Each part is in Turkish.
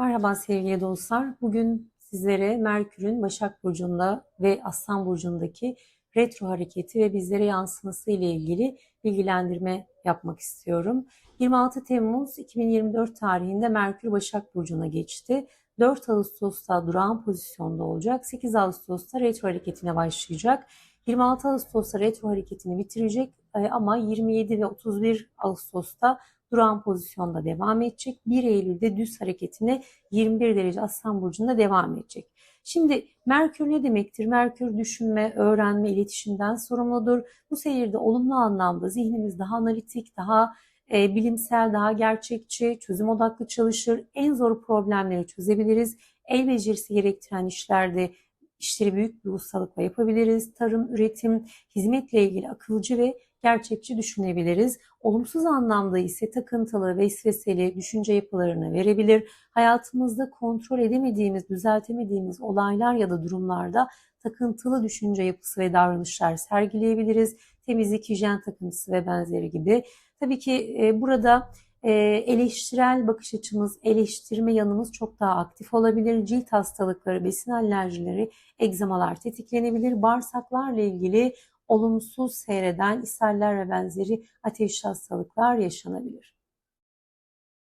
Merhaba sevgili dostlar. Bugün sizlere Merkür'ün Başak Burcu'nda ve Aslan Burcu'ndaki retro hareketi ve bizlere yansıması ile ilgili bilgilendirme yapmak istiyorum. 26 Temmuz 2024 tarihinde Merkür Başak Burcu'na geçti. 4 Ağustos'ta durağan pozisyonda olacak. 8 Ağustos'ta retro hareketine başlayacak. 26 Ağustos'ta retro hareketini bitirecek e, ama 27 ve 31 Ağustos'ta durağan pozisyonda devam edecek. 1 Eylül'de düz hareketine 21 derece Aslan Burcu'nda devam edecek. Şimdi Merkür ne demektir? Merkür düşünme, öğrenme, iletişimden sorumludur. Bu seyirde olumlu anlamda zihnimiz daha analitik, daha e, bilimsel, daha gerçekçi, çözüm odaklı çalışır. En zor problemleri çözebiliriz. El becerisi gerektiren işlerde işleri büyük bir ustalıkla yapabiliriz. Tarım, üretim, hizmetle ilgili akılcı ve gerçekçi düşünebiliriz. Olumsuz anlamda ise takıntılı, vesveseli düşünce yapılarını verebilir. Hayatımızda kontrol edemediğimiz, düzeltemediğimiz olaylar ya da durumlarda takıntılı düşünce yapısı ve davranışlar sergileyebiliriz. Temizlik, hijyen takıntısı ve benzeri gibi. Tabii ki e, burada e, eleştirel bakış açımız, eleştirme yanımız çok daha aktif olabilir. Cilt hastalıkları, besin alerjileri, egzamalar tetiklenebilir. Bağırsaklarla ilgili olumsuz seyreden ishaller ve benzeri ateş hastalıklar yaşanabilir.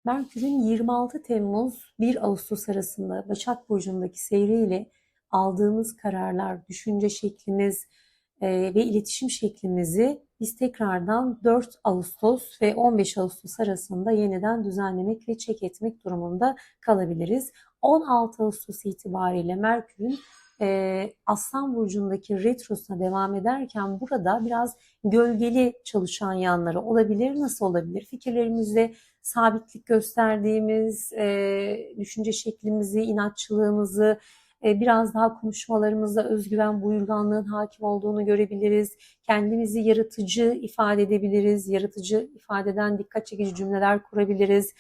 Merkür'ün 26 Temmuz 1 Ağustos arasında Başak Burcu'ndaki seyriyle aldığımız kararlar, düşünce şeklimiz e, ve iletişim şeklimizi biz tekrardan 4 Ağustos ve 15 Ağustos arasında yeniden düzenlemek ve çek etmek durumunda kalabiliriz. 16 Ağustos itibariyle Merkür'ün e, Aslan Burcu'ndaki retrosuna devam ederken burada biraz gölgeli çalışan yanları olabilir. Nasıl olabilir? Fikirlerimizde sabitlik gösterdiğimiz, e, düşünce şeklimizi, inatçılığımızı, e, biraz daha konuşmalarımızda özgüven, buyurganlığın hakim olduğunu görebiliriz. Kendimizi yaratıcı ifade edebiliriz. Yaratıcı ifadeden dikkat çekici cümleler kurabiliriz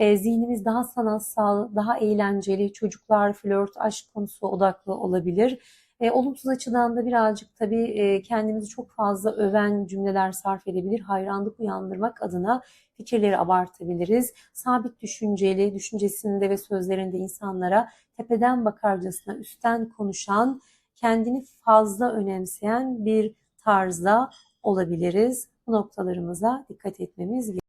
e, zihnimiz daha sanatsal, daha eğlenceli, çocuklar, flört, aşk konusu odaklı olabilir. E, olumsuz açıdan da birazcık tabii e, kendimizi çok fazla öven cümleler sarf edebilir. Hayranlık uyandırmak adına fikirleri abartabiliriz. Sabit düşünceli, düşüncesinde ve sözlerinde insanlara tepeden bakarcasına üstten konuşan, kendini fazla önemseyen bir tarzda olabiliriz. Bu noktalarımıza dikkat etmemiz gerekiyor.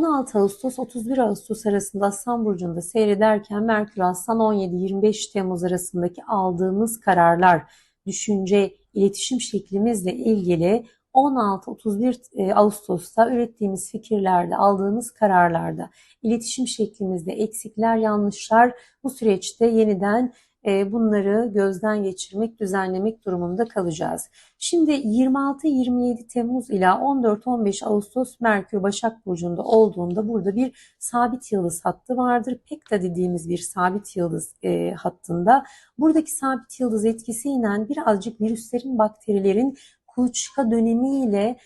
16 Ağustos 31 Ağustos arasında Aslan Burcu'nda seyrederken Merkür Aslan 17-25 Temmuz arasındaki aldığımız kararlar, düşünce, iletişim şeklimizle ilgili 16-31 e, Ağustos'ta ürettiğimiz fikirlerde, aldığımız kararlarda, iletişim şeklimizde eksikler, yanlışlar bu süreçte yeniden bunları gözden geçirmek, düzenlemek durumunda kalacağız. Şimdi 26-27 Temmuz ila 14-15 Ağustos Merkür Başak Burcu'nda olduğunda burada bir sabit yıldız hattı vardır. Pekta dediğimiz bir sabit yıldız e, hattında. Buradaki sabit yıldız etkisiyle birazcık virüslerin, bakterilerin kuluçka dönemiyle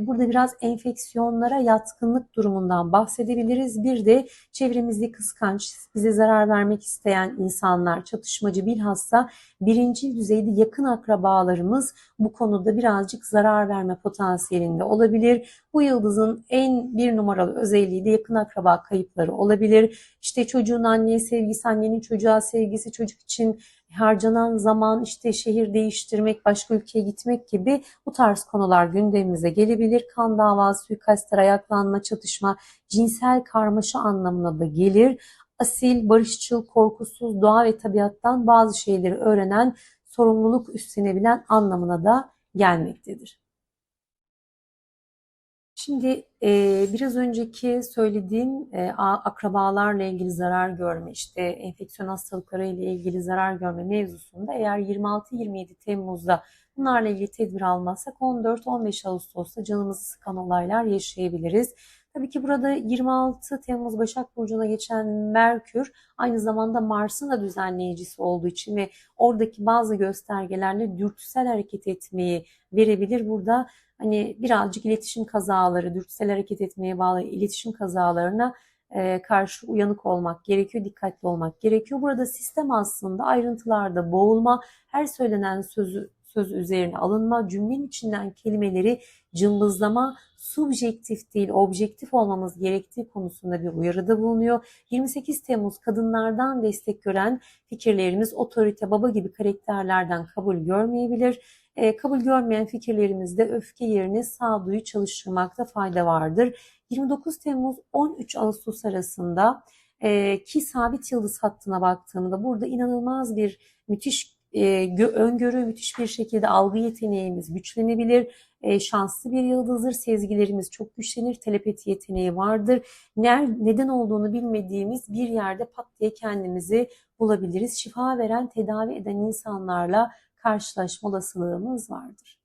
burada biraz enfeksiyonlara yatkınlık durumundan bahsedebiliriz. Bir de çevremizde kıskanç, bize zarar vermek isteyen insanlar, çatışmacı bilhassa birinci düzeyde yakın akrabalarımız bu konuda birazcık zarar verme potansiyelinde olabilir. Bu yıldızın en bir numaralı özelliği de yakın akraba kayıpları olabilir. İşte çocuğun anneye sevgisi, annenin çocuğa sevgisi, çocuk için harcanan zaman, işte şehir değiştirmek, başka ülkeye gitmek gibi bu tarz konular gündemimize gelebilir. Kan davası, suikastlar, ayaklanma, çatışma, cinsel karmaşa anlamına da gelir. Asil, barışçıl, korkusuz, doğa ve tabiattan bazı şeyleri öğrenen, sorumluluk üstlenebilen anlamına da gelmektedir. Şimdi e, biraz önceki söylediğim e, akrabalarla ilgili zarar görme, işte enfeksiyon hastalıkları ile ilgili zarar görme mevzusunda eğer 26-27 Temmuz'da bunlarla ilgili tedbir almazsak 14-15 Ağustos'ta canımızı sıkan olaylar yaşayabiliriz. Tabii ki burada 26 Temmuz Başak Burcu'na geçen Merkür aynı zamanda Mars'ın da düzenleyicisi olduğu için ve oradaki bazı göstergelerle dürtüsel hareket etmeyi verebilir. Burada hani birazcık iletişim kazaları, dürtüsel hareket etmeye bağlı iletişim kazalarına e, karşı uyanık olmak gerekiyor, dikkatli olmak gerekiyor. Burada sistem aslında ayrıntılarda boğulma, her söylenen sözü söz üzerine alınma, cümlenin içinden kelimeleri cımbızlama, subjektif değil objektif olmamız gerektiği konusunda bir uyarıda bulunuyor. 28 Temmuz kadınlardan destek gören fikirlerimiz otorite, baba gibi karakterlerden kabul görmeyebilir. E, kabul görmeyen fikirlerimizde öfke yerine sağduyu çalıştırmakta fayda vardır. 29 Temmuz 13 Ağustos arasında e, ki sabit yıldız hattına baktığımda burada inanılmaz bir müthiş e, öngörü, müthiş bir şekilde algı yeteneğimiz güçlenebilir. E, şanslı bir yıldızdır. Sezgilerimiz çok güçlenir. Telepati yeteneği vardır. Ner, neden olduğunu bilmediğimiz bir yerde pat diye kendimizi bulabiliriz. Şifa veren, tedavi eden insanlarla karşılaşma olasılığımız vardır.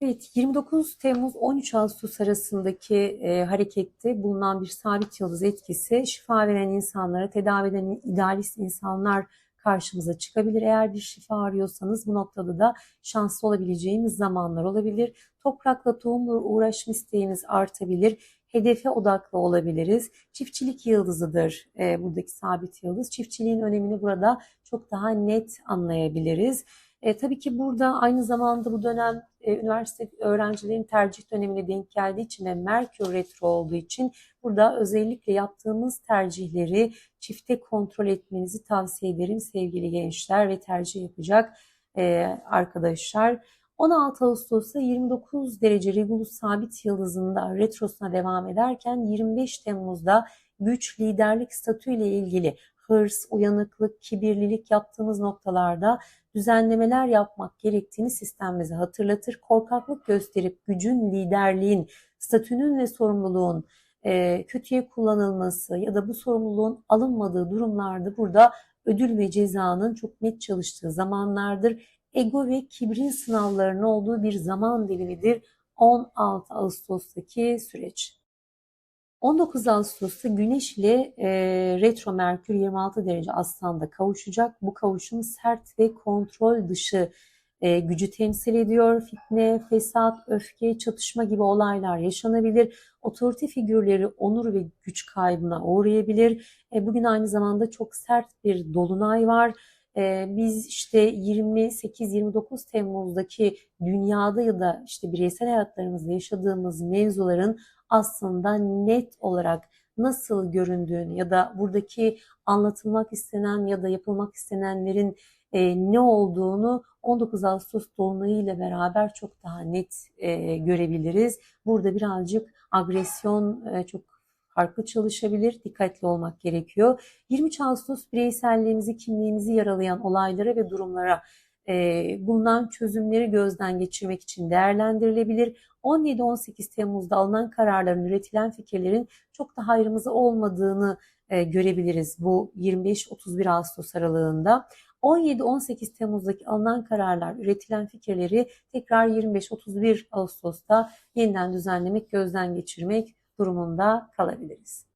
Evet, 29 Temmuz 13 Ağustos arasındaki e, harekette bulunan bir sabit yıldız etkisi şifa veren insanlara, tedavi eden idealist insanlar karşımıza çıkabilir. Eğer bir şifa arıyorsanız bu noktada da şanslı olabileceğiniz zamanlar olabilir. Toprakla tohumla uğraşma isteğiniz artabilir. Hedefe odaklı olabiliriz. Çiftçilik yıldızıdır e, buradaki sabit yıldız. Çiftçiliğin önemini burada çok daha net anlayabiliriz. E, tabii ki burada aynı zamanda bu dönem e, üniversite öğrencilerin tercih dönemine denk geldiği için ve Merkür retro olduğu için burada özellikle yaptığımız tercihleri çifte kontrol etmenizi tavsiye ederim sevgili gençler ve tercih yapacak e, arkadaşlar. 16 Ağustos'ta 29 derece Regulus sabit yıldızında retrosuna devam ederken 25 Temmuz'da güç, liderlik statü ile ilgili hırs, uyanıklık, kibirlilik yaptığımız noktalarda düzenlemeler yapmak gerektiğini sistemimize hatırlatır. Korkaklık gösterip gücün, liderliğin, statünün ve sorumluluğun e, kötüye kullanılması ya da bu sorumluluğun alınmadığı durumlarda burada ödül ve cezanın çok net çalıştığı zamanlardır. Ego ve kibrin sınavlarının olduğu bir zaman dilimidir 16 Ağustos'taki süreç. 19 Ağustos'ta Güneş ile e, retro Merkür 26 derece Aslan'da kavuşacak. Bu kavuşum sert ve kontrol dışı e, gücü temsil ediyor. Fitne, fesat, öfke, çatışma gibi olaylar yaşanabilir. Otorite figürleri onur ve güç kaybına uğrayabilir. E, bugün aynı zamanda çok sert bir dolunay var. E, biz işte 28-29 Temmuz'daki dünyada ya da işte bireysel hayatlarımızda yaşadığımız mevzuların aslında net olarak nasıl göründüğünü ya da buradaki anlatılmak istenen ya da yapılmak istenenlerin e, ne olduğunu 19 Ağustos dolunayı ile beraber çok daha net e, görebiliriz. Burada birazcık agresyon e, çok farklı çalışabilir. Dikkatli olmak gerekiyor. 23 Ağustos bireyselliğimizi, kimliğimizi yaralayan olaylara ve durumlara e, bulunan çözümleri gözden geçirmek için değerlendirilebilir. 17-18 Temmuz'da alınan kararların, üretilen fikirlerin çok da hayrımıza olmadığını e, görebiliriz bu 25-31 Ağustos aralığında. 17-18 Temmuz'daki alınan kararlar, üretilen fikirleri tekrar 25-31 Ağustos'ta yeniden düzenlemek, gözden geçirmek durumunda kalabiliriz.